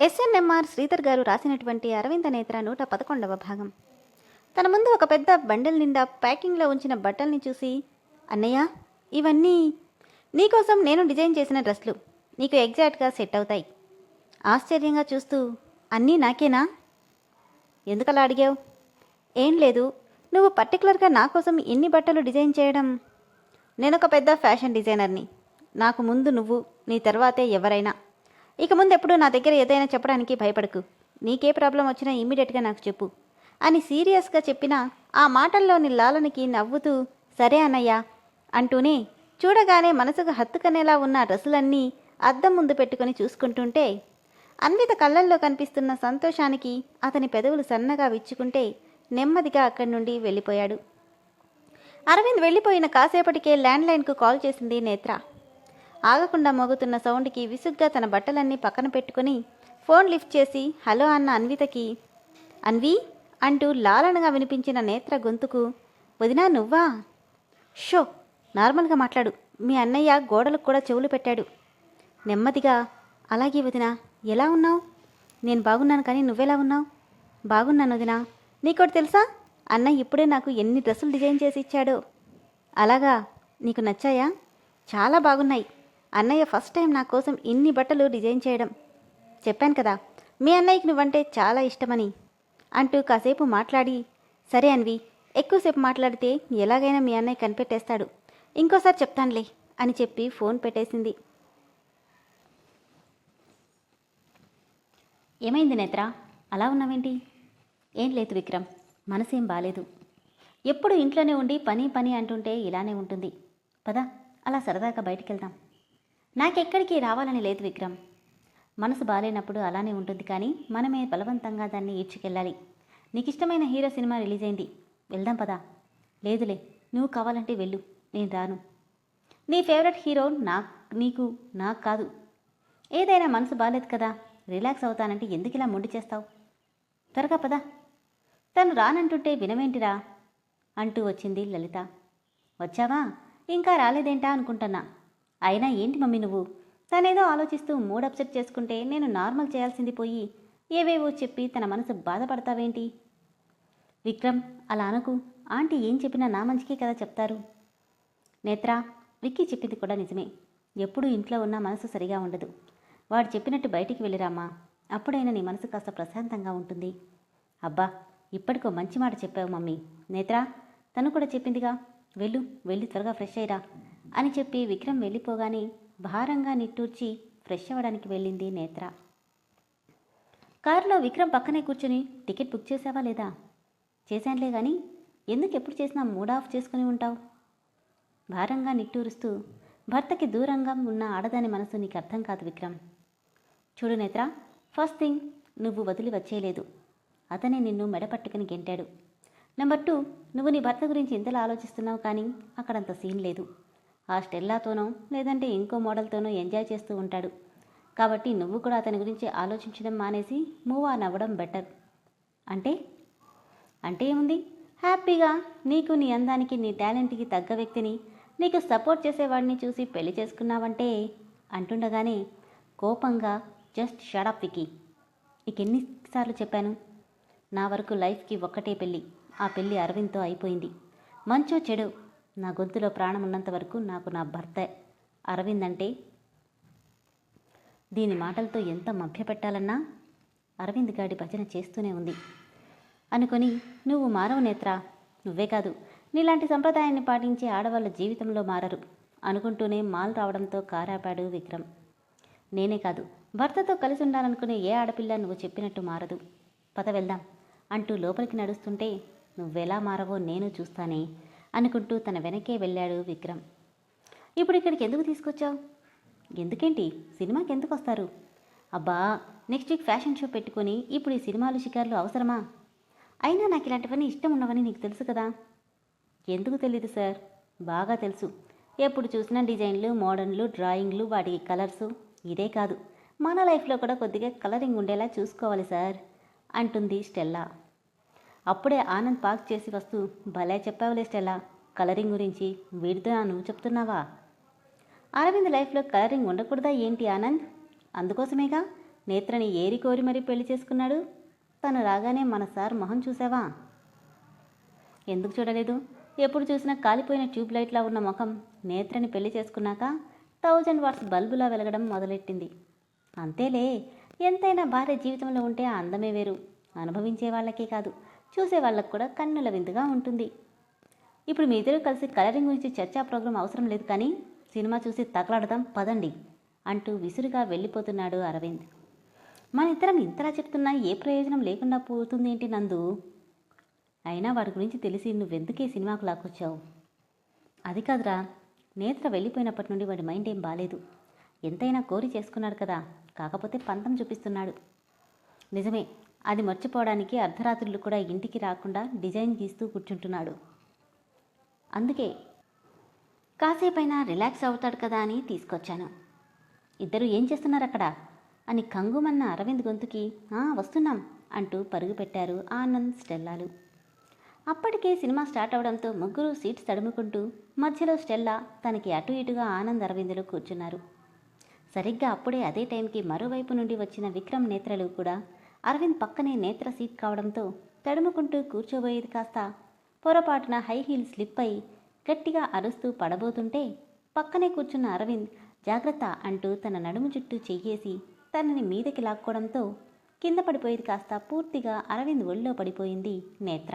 SNMR Sridhar గారు రాసినటువంటి అరవింద నేత్ర నూట పదకొండవ భాగం. తన ముందు ఒక పెద్ద బండెల్ నిండా ప్యాకింగ్లో ఉంచిన బట్టల్ని చూసి అన్నయ్య ఇవన్నీ నీకోసం నేను డిజైన్ చేసిన డ్రెస్లు నీకు ఎగ్జాక్ట్గా సెట్ అవుతాయి. ఆశ్చర్యంగా చూస్తూ అన్నీ నాకేనా? ఎందుకలా అడిగావు? ఏం లేదు నువ్వు పర్టికులర్గా నా కోసం ఇన్ని బట్టలు డిజైన్ చేయడం? నేనొక పెద్ద ఫ్యాషన్ డిజైనర్ని. నాకు ముందు నువ్వు నీ తర్వాతే ఎవరైనా. ఇక ముందు ఎప్పుడు నా దగ్గర ఏదైనా చెప్పడానికి భయపడకు. నీకే ప్రాబ్లం వచ్చినా ఇమ్మీడియట్గా నాకు చెప్పు. అని సీరియస్గా చెప్పిన ఆ మాటల్లోని లాలనికి నవ్వుతూ సరే అన్నయ్యా అంటూనే చూడగానే మనసుకు హత్తుకనేలా ఉన్న డ్రస్సులన్నీ డ్రెస్సులన్నీ అద్దం ముందు పెట్టుకుని చూసుకుంటుంటే అన్విత కళ్ళల్లో కనిపిస్తున్న సంతోషానికి అతని పెదవులు సన్నగా విచ్చుకుంటే నెమ్మదిగా అక్కడి నుండి వెళ్ళిపోయాడు. అరవింద్ వెళ్ళిపోయిన కాసేపటికే ల్యాండ్లైన్కు కాల్ చేసింది నేత్ర. ఆగకుండా మోగుతున్న సౌండ్కి విసుగ్గా తన బట్టలన్నీ పక్కన పెట్టుకుని ఫోన్ లిఫ్ట్ చేసి హలో అన్న అన్వితకి. అన్వి అంటూ లాలనగా వినిపించిన నేత్ర గొంతుకు వదినా నువ్వా? షో నార్మల్గా మాట్లాడు. మీ అన్నయ్య గోడలకు కూడా చెవులు పెట్టాడు. నెమ్మదిగా అలాగే వదినా ఎలా ఉన్నావు? నేను బాగున్నాను కానీ నువ్వెలా ఉన్నావు? బాగున్నాను వదినా. నీకోటి తెలుసా? అన్న ఇప్పుడే నాకు ఎన్ని డ్రెస్సులు డిజైన్ చేసి ఇచ్చాడో. అలాగా? నీకు నచ్చాయా? చాలా బాగున్నాయి. అన్నయ్య ఫస్ట్ టైం నా కోసం ఇన్ని బట్టలు డిజైన్ చేయడం. చెప్పాను కదా మీ అన్నయ్యకి నువ్వంటే చాలా ఇష్టమని. అంటూ కాసేపు మాట్లాడి సరే అన్వి ఎక్కువసేపు మాట్లాడితే ఎలాగైనా మీ అన్నయ్య కనిపెట్టేస్తాడు. ఇంకోసారి చెప్తానులే అని చెప్పి ఫోన్ పెట్టేసింది. ఏమైంది నేత్ర? అలా ఉన్నావేంటి? ఏం లేదు విక్రమ్ మనసేం బాలేదు. ఎప్పుడు ఇంట్లోనే ఉండి పని పని అంటుంటే ఇలానే ఉంటుంది. పద అలా సరదాగా బయటికి వెళ్దాం నాకెక్కడికి రావాలని లేదు విక్రమ్. మనసు బాగాలేనప్పుడు అలానే ఉంటుంది కానీ మనమే బలవంతంగా దాన్ని ఈడ్చుకెళ్ళాలి. నీకు ఇష్టమైన హీరో సినిమా రిలీజ్ అయింది వెళ్దాం పదా. లేదులే నువ్వు కావాలంటే వెళ్ళు. నేను రాను. నీ ఫేవరెట్ హీరో నా నీకు నాకు కాదు. ఏదైనా మనసు బాగాలేదు కదా. రిలాక్స్ అవుతానంటే ఎందుకు ఇలా మొండి చేస్తావు? త్వరగా పదా. తను రానంటుంటే వినవేంటిరా అంటూ వచ్చింది లలిత. వచ్చావా? ఇంకా రాలేదేంటా అనుకుంటున్నా. అయినా ఏంటి మమ్మీ నువ్వు? తనేదో ఆలోచిస్తూ మూడ్ అప్సెట్ చేసుకుంటే నేను నార్మల్ చేయాల్సింది పోయి ఏవేవో చెప్పి తన మనసు బాధపడతావేంటి? విక్రమ్ అలా అనకు. ఆంటీ ఏం చెప్పినా నా మంచికే కదా చెప్తారు. నేత్ర విక్కీ చెప్పింది కూడా నిజమే. ఎప్పుడూ ఇంట్లో ఉన్న మనసు సరిగా ఉండదు. వాడు చెప్పినట్టు బయటికి వెళ్ళిరామ్మా. అప్పుడైనా నీ మనసు కాస్త ప్రశాంతంగా ఉంటుంది. అబ్బా ఇప్పటికో మంచి మాట చెప్పావు మమ్మీ. నేత్ర తను కూడా చెప్పిందిగా. వెళ్ళు వెళ్ళి త్వరగా ఫ్రెష్ అయ్యిరా. అని చెప్పి విక్రమ్ వెళ్ళిపోగానే భారంగా నిట్టూర్చి ఫ్రెష్ అవ్వడానికి వెళ్ళింది నేత్ర. కారులో విక్రమ్ పక్కనే కూర్చుని టికెట్ బుక్ చేసావా లేదా? చేశానులే కానీ ఎందుకు ఎప్పుడు చేసినా మూడ్ ఆఫ్ చేసుకుని ఉంటావు? భారంగా నిట్టూరుస్తూ భర్తకి దూరంగా ఉన్న ఆడదాని మనసు నీకు అర్థం కాదు విక్రమ్. చూడు నేత్ర ఫస్ట్ థింగ్ నువ్వు వదిలి వచ్చేయలేదు. అతనే నిన్ను మెడపట్టుకుని గెంటాడు. నెంబర్ టూ నువ్వు నీ భర్త గురించి ఇంతలా ఆలోచిస్తున్నావు కానీ అక్కడంత సీన్ లేదు. ఆ స్టెల్లాతోనో లేదంటే ఇంకో మోడల్తోనో ఎంజాయ్ చేస్తూ ఉంటాడు. కాబట్టి నువ్వు కూడా అతని గురించి ఆలోచించడం మానేసి మూవ్ ఆన్ అవ్వడం బెటర్. అంటే? అంటే ఏముంది? హ్యాపీగా నీకు నీ అందానికి నీ టాలెంట్కి తగ్గ వ్యక్తిని నీకు సపోర్ట్ చేసేవాడిని చూసి పెళ్ళి చేసుకున్నావంటే అంటుండగానే కోపంగా జస్ట్ షడప్ వికి నీకు ఎన్నిసార్లు చెప్పాను? నా వరకు లైఫ్కి ఒక్కటే పెళ్ళి. ఆ పెళ్ళి అరవింద్తో అయిపోయింది. మంచో చెడు నా గొంతులో ప్రాణం ఉన్నంత వరకు నాకు నా భర్త అరవింద్ అంటే దీని మాటలతో ఎంత మభ్యపెట్టాలన్నా అరవింద్ గాడి భజన చేస్తూనే ఉంది. అనుకొని నువ్వు మారవు నేత్ర నువ్వే కాదు నీలాంటి సంప్రదాయాన్ని పాటించే ఆడవాళ్ళ జీవితంలో మారరు అనుకుంటూనే మాల్ రావడంతో కారాపాడు విక్రమ్. నేనే కాదు భర్తతో కలిసి ఉండాలనుకునే ఏ ఆడపిల్ల నువ్వు చెప్పినట్టు మారదు. పద వెళ్దాం అంటూ లోపలికి నడుస్తుంటే నువ్వెలా మారవో నేను చూస్తానే అనుకుంటూ తన వెనకే వెళ్ళాడు విక్రమ్. ఇప్పుడు ఇక్కడికి ఎందుకు తీసుకొచ్చావు? ఎందుకేంటి? సినిమాకి ఎందుకు వస్తారు? అబ్బా నెక్స్ట్ వీక్ ఫ్యాషన్ షో పెట్టుకొని ఇప్పుడు ఈ సినిమాలు షికార్లు అవసరమా? అయినా నాకు ఇలాంటివన్నీ ఇష్టం ఉండవని నీకు తెలుసు కదా. ఎందుకు తెలియదు సార్ బాగా తెలుసు. ఎప్పుడు చూసినా డిజైన్లు మోడర్న్లు డ్రాయింగ్లు వాటి కలర్సు ఇదే కాదు. మన లైఫ్లో కూడా కొద్దిగా కలరింగ్ ఉండేలా చూసుకోవాలి సార్ అంటుంది స్టెల్లా. అప్పుడే ఆనంద్ పార్క్ చేసి వస్తూ భలే చెప్పావులే స్టెలా కలరింగ్ గురించి వీడితో నువ్వు చెప్తున్నావా? అరవింద్ లైఫ్లో కలరింగ్ ఉండకూడదా ఏంటి ఆనంద్? అందుకోసమేగా? నేత్రని ఏరి కోరి మరీ పెళ్ళి చేసుకున్నాడు. తను రాగానే మన సార్ మొహం చూసావా? ఎందుకు చూడలేదు? ఎప్పుడు చూసినా కాలిపోయిన ట్యూబ్ లైట్లా ఉన్న ముఖం నేత్రని పెళ్ళి చేసుకున్నాక థౌజండ్ వాట్స్ బల్బులా వెలగడం మొదలెట్టింది. అంతేలే ఎంతైనా భార్య జీవితంలో ఉంటే ఆ అందమే వేరు. అనుభవించే వాళ్ళకే కాదు. చూసే వాళ్ళకు కూడా కన్నుల విందుగా ఉంటుంది. ఇప్పుడు మీ ఇద్దరు కలిసి కలరింగ్ గురించి చర్చా ప్రోగ్రాం అవసరం లేదు కానీ సినిమా చూసి తగలాడదాం పదండి అంటూ విసురుగా వెళ్ళిపోతున్నాడు అరవింద్. మన ఇద్దరం ఇంతలా చెప్తున్నా ఏ ప్రయోజనం లేకుండా పోతుంది ఏంటి నందు? అయినా వాడి గురించి తెలిసి నువ్వెందుకే సినిమాకు లాక్కొచ్చావు? అది కాదురా నేత్ర వెళ్ళిపోయినప్పటి నుండి వాడి మైండ్ ఏం బాలేదు. ఎంతైనా కోరి చేసుకున్నాడు కదా కాకపోతే పంతం చూపిస్తున్నాడు. నిజమే అది మర్చిపోవడానికి అర్ధరాత్రులు కూడా ఇంటికి రాకుండా డిజైన్ గీస్తూ కూర్చుంటున్నాడు. అందుకే కాసేపైనా రిలాక్స్ అవుతాడు కదా అని తీసుకొచ్చాను. ఇద్దరు ఏం చేస్తున్నారు అక్కడ? అని కంగుమన్న అరవింద్ గొంతుకి "ఆ, వస్తున్నాం అంటూ పరుగు పెట్టారు ఆనంద్ స్టెల్లాలు. అప్పటికే సినిమా స్టార్ట్ అవడంతో ముగ్గురు సీట్స్ తడుముకుంటూ మధ్యలో స్టెల్లా తనకి అటు ఇటుగా ఆనంద్ అరవిందులు కూర్చున్నారు. సరిగ్గా అప్పుడే అదే టైంకి మరోవైపు నుండి వచ్చిన విక్రమ్ నేత్రలు కూడా అరవింద్ పక్కనే నేత్ర సీట్ కావడంతో తడుముకుంటూ కూర్చోబోయేది కాస్త పొరపాటున హై హీల్ స్లిప్ అయి గట్టిగా అరుస్తూ పడబోతుంటే పక్కనే కూర్చున్న అరవింద్ జాగ్రత్త అంటూ తన నడుము చుట్టూ చెయ్యేసి తనని మీదకి లాక్కోవడంతో కింద పడిపోయేది కాస్త పూర్తిగా అరవింద్ ఒళ్ళో పడిపోయింది నేత్ర.